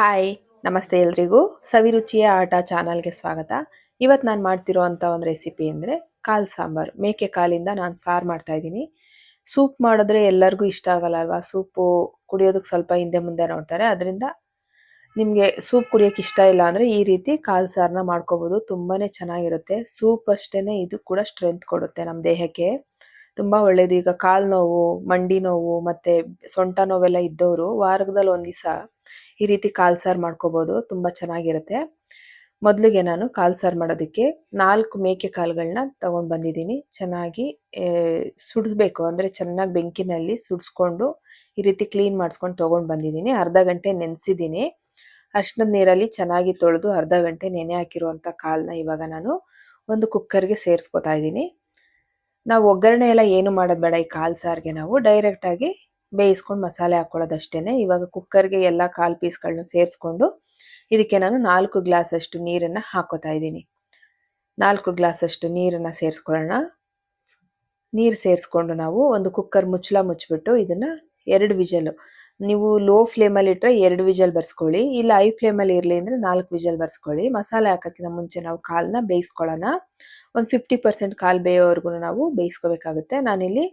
Hi ನಮಸ್ತೆ ಎಲ್ರಿಗೂ. ಸವಿರುಚಿಯ ಆಟ ಚಾನಲ್ಗೆ ಸ್ವಾಗತ. ಇವತ್ತು ನಾನು ಮಾಡ್ತಿರೋ ಅಂಥ ಒಂದು ರೆಸಿಪಿ ಅಂದರೆ ಕಾಲು ಸಾಂಬಾರು. ಮೇಕೆ ಕಾಲಿಂದ ನಾನು ಸಾರು ಮಾಡ್ತಾಯಿದ್ದೀನಿ ಸೂಪ್ ಮಾಡಿದ್ರೆ ಎಲ್ಲರಿಗೂ ಇಷ್ಟ ಆಗಲ್ಲ ಅಲ್ವಾ? ಸೂಪು ಕುಡಿಯೋದಕ್ಕೆ ಸ್ವಲ್ಪ ಹಿಂದೆ ಮುಂದೆ ನೋಡ್ತಾರೆ. ಅದರಿಂದ ನಿಮಗೆ ಸೂಪ್ ಕುಡಿಯೋಕ್ಕೆ ಇಷ್ಟ ಇಲ್ಲ ಅಂದರೆ ಈ ರೀತಿ ಕಾಲು ಸಾರನ್ನ ಮಾಡ್ಕೋಬೋದು. ತುಂಬಾ ಚೆನ್ನಾಗಿರುತ್ತೆ. ಸೂಪ್ ಅಷ್ಟೇ ಇದು ಕೂಡ ಸ್ಟ್ರೆಂತ್ ಕೊಡುತ್ತೆ ನಮ್ಮ ದೇಹಕ್ಕೆ. ತುಂಬ ಒಳ್ಳೆಯದು ಈಗ ಕಾಲು ನೋವು, ಮಂಡಿ ನೋವು ಮತ್ತು ಸೊಂಟ ನೋವೆಲ್ಲ ಇದ್ದವರು ವಾರದಲ್ಲಿ ಒಂದು ದಿವಸ ಈ ರೀತಿ ಕಾಲು ಸಾರು ಮಾಡ್ಕೋಬೋದು. ತುಂಬ ಚೆನ್ನಾಗಿರುತ್ತೆ. ಮೊದಲಿಗೆ ನಾನು ಕಾಲು ಸಾರು ಮಾಡೋದಕ್ಕೆ ನಾಲ್ಕು ಮೇಕೆ ಕಾಲ್ಗಳನ್ನ ತಗೊಂಡು ಬಂದಿದ್ದೀನಿ. ಚೆನ್ನಾಗಿ ಸುಡಿಸ್ಬೇಕು. ಅಂದರೆ ಚೆನ್ನಾಗಿ ಬೆಂಕಿನಲ್ಲಿ ಸುಡಿಸ್ಕೊಂಡು ಈ ರೀತಿ ಕ್ಲೀನ್ ಮಾಡಿಸ್ಕೊಂಡು ತೊಗೊಂಡು ಬಂದಿದ್ದೀನಿ. ಅರ್ಧ ಗಂಟೆ ನೆನೆಸಿದ್ದೀನಿ. ಅರ್ಶಿನದ ನೀರಲ್ಲಿ ಚೆನ್ನಾಗಿ ತೊಳೆದು ಅರ್ಧ ಗಂಟೆ ನೆನೆ ಹಾಕಿರುವಂಥ ಕಾಲನ್ನ ಇವಾಗ ನಾನು ಒಂದು ಕುಕ್ಕರ್ಗೆ ಸೇರಿಸ್ಕೊತಾ ಇದ್ದೀನಿ. ನಾವು ಒಗ್ಗರಣೆ ಎಲ್ಲ ಏನು ಮಾಡೋದು ಬೇಡ. ಈ ಕಾಲು ಸಾರಿಗೆ ನಾವು ಡೈರೆಕ್ಟಾಗಿ ಬೇಯಿಸ್ಕೊಂಡು ಮಸಾಲೆ ಹಾಕ್ಕೊಳ್ಳೋದಷ್ಟೇ ಇವಾಗ ಕುಕ್ಕರ್ಗೆ ಎಲ್ಲ ಕಾಲು ಪೀಸ್ಗಳನ್ನ ಸೇರಿಸ್ಕೊಂಡು ಇದಕ್ಕೆ ನಾನು ನಾಲ್ಕು ಗ್ಲಾಸಷ್ಟು ನೀರನ್ನು ಹಾಕೋತಾ ಇದ್ದೀನಿ. ನಾಲ್ಕು ಗ್ಲಾಸಷ್ಟು ನೀರನ್ನು ಸೇರಿಸ್ಕೊಳ್ಳೋಣ. ನೀರು ಸೇರಿಸ್ಕೊಂಡು ನಾವು ಒಂದು ಕುಕ್ಕರ್ ಮುಚ್ಚಳ ಮುಚ್ಚಿಬಿಟ್ಟು ಇದನ್ನು ಎರಡು ವಿಜಲು ನೀವು ಲೋ ಫ್ಲೇಮಲ್ಲಿ ಇಟ್ಟರೆ ಎರಡು ವಿಜಲ್ ಬರ್ಸ್ಕೊಳ್ಳಿ. ಇಲ್ಲ ಐ ಫ್ಲೇಮಲ್ಲಿ ಇರಲಿ ಅಂದರೆ ನಾಲ್ಕು ವಿಜಲ್ ಬರ್ಸ್ಕೊಳ್ಳಿ. ಮಸಾಲೆ ಹಾಕೋಕ್ಕಿಂತ ಮುಂಚೆ ನಾವು ಕಾಲನ್ನ ಬೇಯಿಸ್ಕೊಳ್ಳೋಣ. ಒಂದು ಫಿಫ್ಟಿ ಪರ್ಸೆಂಟ್ ಕಾಲು ಬೇಯೋವರೆಗೂ ನಾವು ಬೇಯಿಸ್ಕೋಬೇಕಾಗುತ್ತೆ. ನಾನಿಲ್ಲಿ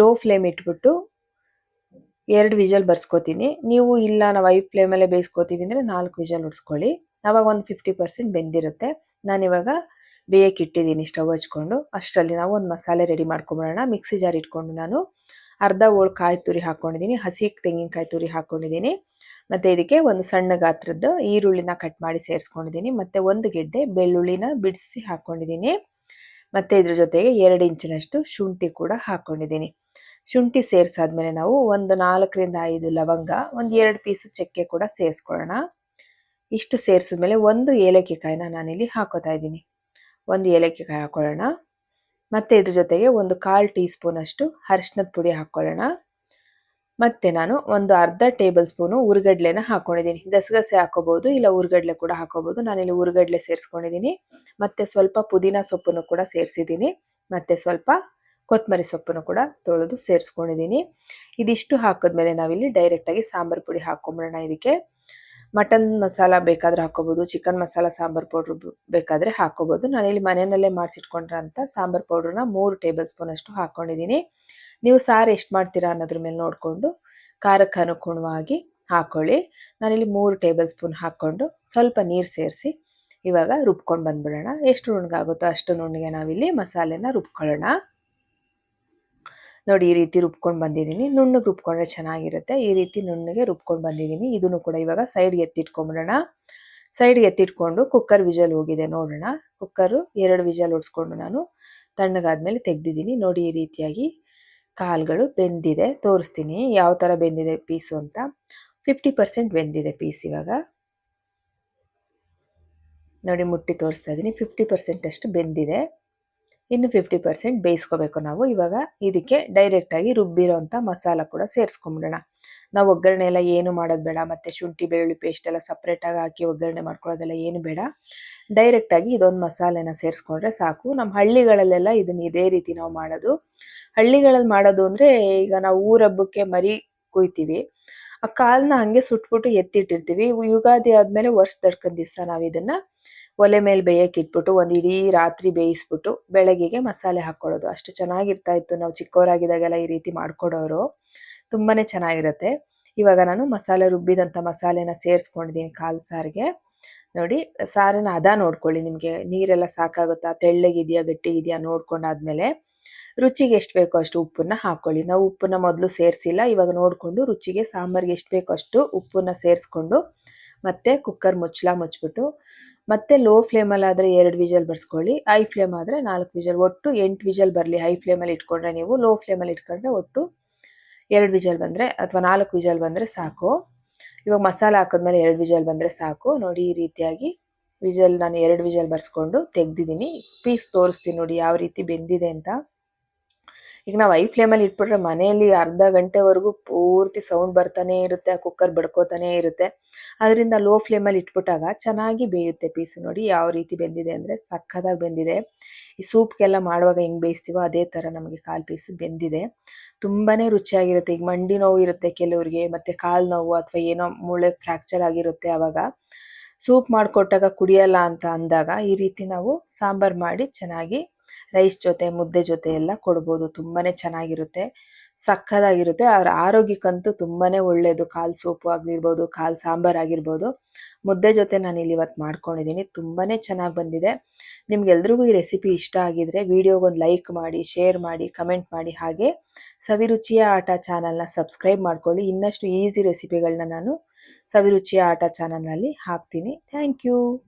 ಲೋ ಫ್ಲೇಮ್ ಇಟ್ಬಿಟ್ಟು ಎರಡು ವಿಜಲ್ ಬರ್ಸ್ಕೋತೀನಿ. ನೀವು ಇಲ್ಲ, ನಾವು ಐ ಫ್ಲೇಮಲ್ಲೇ ಬೇಯಿಸ್ಕೋತೀವಿ ಅಂದರೆ ನಾಲ್ಕು ವಿಜಲ್ ಉಡ್ಸ್ಕೊಳ್ಳಿ. ಆವಾಗ ಒಂದು ಫಿಫ್ಟಿ ಪರ್ಸೆಂಟ್ ಬೆಂದಿರುತ್ತೆ. ನಾನಿವಾಗ ಬೇಯಕ್ಕೆ ಇಟ್ಟಿದ್ದೀನಿ ಸ್ಟವ್ ಹಚ್ಕೊಂಡು. ಅಷ್ಟರಲ್ಲಿ ನಾವು ಒಂದು ಮಸಾಲೆ ರೆಡಿ ಮಾಡ್ಕೊಂಬಿಡೋಣ. ಮಿಕ್ಸಿ ಜಾರ್ ಇಟ್ಕೊಂಡು ನಾನು ಅರ್ಧ ಓಳು ಕಾಯಿ ತುರಿ ಹಾಕ್ಕೊಂಡಿದ್ದೀನಿ ಹಸಿ ತೆಂಗಿನಕಾಯಿ ತುರಿ ಹಾಕ್ಕೊಂಡಿದ್ದೀನಿ ಮತ್ತು ಇದಕ್ಕೆ ಒಂದು ಸಣ್ಣ ಗಾತ್ರದ ಈರುಳ್ಳಿನ ಕಟ್ ಮಾಡಿ ಸೇರಿಸ್ಕೊಂಡಿದ್ದೀನಿ ಮತ್ತು ಒಂದು ಗೆಡ್ಡೆ ಬೆಳ್ಳುಳ್ಳಿನ ಬಿಡಿಸಿ ಹಾಕ್ಕೊಂಡಿದ್ದೀನಿ ಮತ್ತು ಇದ್ರ ಜೊತೆಗೆ ಎರಡು ಇಂಚಿನಷ್ಟು ಶುಂಠಿ ಕೂಡ ಹಾಕ್ಕೊಂಡಿದ್ದೀನಿ ಶುಂಠಿ ಸೇರಿಸಾದ್ಮೇಲೆ ನಾವು ಒಂದು ನಾಲ್ಕರಿಂದ ಐದು ಲವಂಗ, ಒಂದು ಎರಡು ಪೀಸು ಚಕ್ಕೆ ಕೂಡ ಸೇರಿಸ್ಕೊಳ್ಳೋಣ. ಇಷ್ಟು ಸೇರಿಸಿದ್ಮೇಲೆ ಒಂದು ಏಲಕ್ಕಿ ಕಾಯಿನ ನಾನಿಲ್ಲಿ ಹಾಕೋತಾ ಇದ್ದೀನಿ. ಒಂದು ಏಲಕ್ಕಿ ಕಾಯಿ ಹಾಕೊಳ್ಳೋಣ. ಮತ್ತು ಇದ್ರ ಜೊತೆಗೆ ಒಂದು ಕಾಲು ಟೀ ಸ್ಪೂನಷ್ಟು ಅರಿಶಿನದ ಪುಡಿ ಹಾಕ್ಕೊಳ್ಳೋಣ ಮತ್ತು ನಾನು ಒಂದು ಅರ್ಧ ಟೇಬಲ್ ಸ್ಪೂನು ಉರುಗಡ್ಲೆನ ಹಾಕ್ಕೊಂಡಿದ್ದೀನಿ ಗಸಗಸೆ ಹಾಕೋಬೋದು, ಇಲ್ಲ ಉರ್ಗಡ್ಲೆ ಕೂಡ ಹಾಕೋಬೋದು. ನಾನಿಲ್ಲಿ ಉರ್ಗಡ್ಲೆ ಸೇರಿಸ್ಕೊಂಡಿದ್ದೀನಿ. ಮತ್ತು ಸ್ವಲ್ಪ ಪುದೀನ ಸೊಪ್ಪನ್ನು ಕೂಡ ಸೇರಿಸಿದ್ದೀನಿ. ಮತ್ತು ಸ್ವಲ್ಪ ಕೊತ್ತಂಬರಿ ಸೊಪ್ಪನ್ನು ಕೂಡ ತೊಳೆದು ಸೇರಿಸ್ಕೊಂಡಿದ್ದೀನಿ. ಇದಿಷ್ಟು ಹಾಕಿದ್ಮೇಲೆ ನಾವಿಲ್ಲಿ ಡೈರೆಕ್ಟಾಗಿ ಸಾಂಬಾರು ಪುಡಿ ಹಾಕ್ಕೊಂಬಿಡೋಣ ಇದಕ್ಕೆ. ಮಟನ್ ಮಸಾಲ ಬೇಕಾದರೆ ಹಾಕೋಬೋದು, ಚಿಕನ್ ಮಸಾಲ, ಸಾಂಬಾರು ಪೌಡ್ರ್ ಬೇಕಾದರೆ ನಾನು ನಾನಿಲ್ಲಿ ಮನೆಯಲ್ಲೇ ಮಾಡಿಸಿಟ್ಕೊಂಡ್ರಂಥ ಸಾಂಬಾರು ಪೌಡ್ರನ್ನ ಮೂರು ಟೇಬಲ್ ಸ್ಪೂನ್ ಅಷ್ಟು ಹಾಕೊಂಡಿದ್ದೀನಿ ನೀವು ಸಾರು ಎಷ್ಟು ಮಾಡ್ತೀರಾ ಅನ್ನೋದ್ರ ಮೇಲೆ ನೋಡಿಕೊಂಡು ಖಾರಕ್ಕೆ ಅನುಗುಣವಾಗಿ ಹಾಕ್ಕೊಳ್ಳಿ ನಾನಿಲ್ಲಿ ಮೂರು ಟೇಬಲ್ ಸ್ಪೂನ್ ಹಾಕ್ಕೊಂಡು ಸ್ವಲ್ಪ ನೀರು ಸೇರಿಸಿ ಇವಾಗ ರುಬ್ಕೊಂಡು ಬಂದ್ಬಿಡೋಣ. ಎಷ್ಟು ನುಣ್ಣಗಾಗುತ್ತೋ ಅಷ್ಟು ನುಣ್ಣಗೆ ನಾವಿಲ್ಲಿ ಮಸಾಲೆನ ರುಬ್ಕೊಳ್ಳೋಣ. ನೋಡಿ, ಈ ರೀತಿ ರುಬ್ಕೊಂಡು ಬಂದಿದ್ದೀನಿ. ನುಣ್ಣಗೆ ರುಬ್ಕೊಂಡ್ರೆ ಚೆನ್ನಾಗಿರುತ್ತೆ. ಈ ರೀತಿ ನುಣ್ಣಗೆ ರುಬ್ಕೊಂಡು ಬಂದಿದ್ದೀನಿ. ಇದನ್ನು ಕೂಡ ಇವಾಗ ಸೈಡ್ಗೆ ಎತ್ತಿಟ್ಕೊಂಬಿಡೋಣ. ಸೈಡ್ಗೆ ಎತ್ತಿಟ್ಕೊಂಡು ಕುಕ್ಕರ್ ವಿಜಲ್ ಹೋಗಿದೆ ನೋಡೋಣ. ಕುಕ್ಕರು ಎರಡು ವಿಜಲ್ ಹೊಡ್ಸ್ಕೊಂಡು ನಾನು ತಣ್ಣಗಾದ್ಮೇಲೆ ತೆಗ್ದಿದ್ದೀನಿ. ನೋಡಿ, ಈ ರೀತಿಯಾಗಿ ಕಾಲುಗಳು ಬೆಂದಿದೆ. ತೋರಿಸ್ತೀನಿ ಯಾವ ಥರ ಬೆಂದಿದೆ ಪೀಸು ಅಂತ. ಫಿಫ್ಟಿ ಪರ್ಸೆಂಟ್ ಬೆಂದಿದೆ ಪೀಸ್ ಇವಾಗ. ನೋಡಿ, ಮುಟ್ಟಿ ತೋರಿಸ್ತಾ ಇದ್ದೀನಿ. ಫಿಫ್ಟಿ ಪರ್ಸೆಂಟ್ ಅಷ್ಟು ಬೆಂದಿದೆ. ಇನ್ನು ಫಿಫ್ಟಿ ಪರ್ಸೆಂಟ್ ಬೇಯಿಸ್ಕೋಬೇಕು ನಾವು. ಇವಾಗ ಇದಕ್ಕೆ ಡೈರೆಕ್ಟಾಗಿ ರುಬ್ಬಿರೋಂಥ ಮಸಾಲ ಕೂಡ ಸೇರಿಸ್ಕೊಂಬಿಡೋಣ. ನಾವು ಒಗ್ಗರಣೆ ಎಲ್ಲ ಏನು ಮಾಡೋದು ಬೇಡ, ಮತ್ತು ಶುಂಠಿ, ಬೆಳ್ಳುಳ್ಳಿ ಪೇಸ್ಟ್ ಎಲ್ಲ ಸಪ್ರೇಟಾಗಿ ಹಾಕಿ ಒಗ್ಗರಣೆ ಮಾಡ್ಕೊಳ್ಳೋದೆಲ್ಲ ಏನು ಬೇಡ. ಡೈರೆಕ್ಟಾಗಿ ಇದೊಂದು ಮಸಾಲೆನ ಸೇರಿಸ್ಕೊಂಡ್ರೆ ಸಾಕು. ನಮ್ಮ ಹಳ್ಳಿಗಳಲ್ಲೆಲ್ಲ ಇದನ್ನು ಇದೇ ರೀತಿ ನಾವು ಮಾಡೋದು. ಹಳ್ಳಿಗಳಲ್ಲಿ ಮಾಡೋದು ಅಂದರೆ ಈಗ ನಾವು ಊರಬ್ಬಕ್ಕೆ ಮರಿ ಕುಯ್ತೀವಿ. ಆ ಕಾಲನ್ನ ಹಂಗೆ ಸುಟ್ಬಿಟ್ಟು ಎತ್ತಿಟ್ಟಿರ್ತೀವಿ. ಯುಗಾದಿ ಆದಮೇಲೆ ವರ್ಷ ದಡ್ಕೊಂಡ್ ದಿವಸ ನಾವು ಇದನ್ನು ಒಲೆ ಮೇಲೆ ಬೇಯಕ್ಕೆ ಇಟ್ಬಿಟ್ಟು ಒಂದು ಇಡೀ ರಾತ್ರಿ ಬೇಯಿಸ್ಬಿಟ್ಟು ಬೆಳಗ್ಗೆಗೆ ಮಸಾಲೆ ಹಾಕ್ಕೊಳ್ಳೋದು ಅಷ್ಟು ಚೆನ್ನಾಗಿರ್ತಾ ಇತ್ತು. ನಾವು ಚಿಕ್ಕವರಾಗಿದ್ದಾಗೆಲ್ಲ ಈ ರೀತಿ ಮಾಡ್ಕೊಡೋರು. ತುಂಬಾ ಚೆನ್ನಾಗಿರುತ್ತೆ. ಇವಾಗ ನಾನು ಮಸಾಲೆ ರುಬ್ಬಿದಂಥ ಮಸಾಲೆನ ಸೇರಿಸ್ಕೊಂಡಿದ್ದೀನಿ ಕಾಲು ಸಾರಿಗೆ. ನೋಡಿ, ಸಾರನ್ನ ಅದ ನೋಡ್ಕೊಳ್ಳಿ ನಿಮಗೆ. ನೀರೆಲ್ಲ ಸಾಕಾಗುತ್ತಾ? ತೆಳ್ಳಗಿದೆಯಾ? ಗಟ್ಟಿಗಿದೆಯಾ? ನೋಡ್ಕೊಂಡಾದ್ಮೇಲೆ ರುಚಿಗೆ ಎಷ್ಟು ಬೇಕೋ ಅಷ್ಟು ಉಪ್ಪನ್ನ ಹಾಕ್ಕೊಳ್ಳಿ ನಾವು ಉಪ್ಪನ್ನ ಮೊದಲು ಸೇರಿಸಿಲ್ಲ. ಇವಾಗ ನೋಡಿಕೊಂಡು ರುಚಿಗೆ ಸಾಂಬಾರಿಗೆ ಎಷ್ಟು ಬೇಕೋ ಅಷ್ಟು ಉಪ್ಪನ್ನ ಸೇರಿಸ್ಕೊಂಡು ಮತ್ತೆ ಕುಕ್ಕರ್ ಮುಚ್ಚಲ ಮುಚ್ಚಿಬಿಟ್ಟು ಮತ್ತೆ ಲೋ ಫ್ಲೇಮಲ್ಲಾದರೆ ಎರಡು ವಿಜಲ್ ಬರ್ಸ್ಕೊಳ್ಳಿ ಹೈ ಫ್ಲೇಮ್ ಆದರೆ ನಾಲ್ಕು ವಿಜಲ್ ಒಟ್ಟು ಎಂಟು ವಿಜಲ್ ಬರಲಿ. ಹೈ ಫ್ಲೇಮಲ್ಲಿ ಇಟ್ಕೊಂಡ್ರೆ ನೀವು ಲೋ ಫ್ಲೇಮಲ್ಲಿ ಇಟ್ಕೊಂಡ್ರೆ ಒಟ್ಟು ಎರಡು ವಿಜಲ್ ಬಂದರೆ ಅಥವಾ ನಾಲ್ಕು ವಿಜಲ್ ಬಂದರೆ ಸಾಕು. ಇವಾಗ ಮಸಾಲೆ ಹಾಕಿದ್ಮೇಲೆ ಎರಡು ವಿಜಲ್ ಬಂದರೆ ಸಾಕು. ನೋಡಿ ಈ ರೀತಿಯಾಗಿ ವಿಜಲ್ ನಾನು ಎರಡು ವಿಜಲ್ ಬರ್ಸ್ಕೊಂಡು ತೆಗ್ದಿದ್ದೀನಿ. ಪೀಸ್ ತೋರಿಸ್ತೀನಿ ನೋಡಿ ಯಾವ ರೀತಿ ಬೆಂದಿದೆ ಅಂತ. ಈಗ ನಾವು ಐ ಫ್ಲೇಮಲ್ಲಿ ಇಟ್ಬಿಟ್ರೆ ಮನೆಯಲ್ಲಿ ಅರ್ಧ ಗಂಟೆವರೆಗೂ ಪೂರ್ತಿ ಸೌಂಡ್ ಬರ್ತಾನೆ ಇರುತ್ತೆ ಆ ಕುಕ್ಕರ್ ಬಡ್ಕೋತಾನೆ ಇರುತ್ತೆ. ಅದರಿಂದ ಲೋ ಫ್ಲೇಮಲ್ಲಿ ಇಟ್ಬಿಟ್ಟಾಗ ಚೆನ್ನಾಗಿ ಬೇಯುತ್ತೆ ಪೀಸು ನೋಡಿ ಯಾವ ರೀತಿ ಬೆಂದಿದೆ ಅಂದರೆ ಸಕ್ಕದಾಗಿ ಬೆಂದಿದೆ. ಈ ಸೂಪ್ಗೆಲ್ಲ ಮಾಡುವಾಗ ಹೆಂಗೆ ಬೇಯಿಸ್ತೀವೋ ಅದೇ ಥರ ನಮಗೆ ಕಾಲು ಪೀಸು ಬೆಂದಿದೆ. ತುಂಬಾ ರುಚಿಯಾಗಿರುತ್ತೆ. ಈಗ ಮಂಡಿ ನೋವು ಇರುತ್ತೆ ಕೆಲವ್ರಿಗೆ, ಮತ್ತು ಕಾಲು ನೋವು ಅಥವಾ ಏನೋ ಮೂಳೆ ಫ್ರ್ಯಾಕ್ಚರ್ ಆಗಿರುತ್ತೆ ಆವಾಗ ಸೂಪ್ ಮಾಡಿಕೊಟ್ಟಾಗ ಕುಡಿಯಲ್ಲ ಅಂತ ಅಂದಾಗ ಈ ರೀತಿ ನಾವು ಸಾಂಬಾರು ಮಾಡಿ ಚೆನ್ನಾಗಿ ರೈಸ್ ಜೊತೆ, ಮುದ್ದೆ ಜೊತೆ ಎಲ್ಲ ಕೊಡ್ಬೋದು. ತುಂಬಾ ಚೆನ್ನಾಗಿರುತ್ತೆ. ಸಕ್ಕದಾಗಿರುತ್ತೆ. ಅವ್ರ ಆರೋಗ್ಯಕ್ಕಂತೂ ತುಂಬಾ ಒಳ್ಳೆಯದು ಕಾಲು ಸೋಪು ಆಗಿರ್ಬೋದು, ಕಾಲು ಸಾಂಬಾರು ಆಗಿರ್ಬೋದು. ಮುದ್ದೆ ಜೊತೆ ನಾನು ಇಲ್ಲಿ ಇವತ್ತು ಮಾಡ್ಕೊಂಡಿದ್ದೀನಿ. ತುಂಬಾ ಚೆನ್ನಾಗಿ ಬಂದಿದೆ. ನಿಮ್ಗೆಲ್ರಿಗೂ ಈ ರೆಸಿಪಿ ಇಷ್ಟ ಆಗಿದ್ರೆ ವಿಡಿಯೋಗೊಂದು ಲೈಕ್ ಮಾಡಿ, ಶೇರ್ ಮಾಡಿ, ಕಮೆಂಟ್ ಮಾಡಿ ಹಾಗೆ ಸವಿರುಚಿಯ ಆಟ ಚಾನಲ್ನ ಸಬ್ಸ್ಕ್ರೈಬ್ ಮಾಡ್ಕೊಳ್ಳಿ. ಇನ್ನಷ್ಟು ಈಸಿ ರೆಸಿಪಿಗಳನ್ನ ನಾನು ಸವಿರುಚಿಯ ಆಟ ಚಾನಲ್ನಲ್ಲಿ ಹಾಕ್ತೀನಿ. Thank you.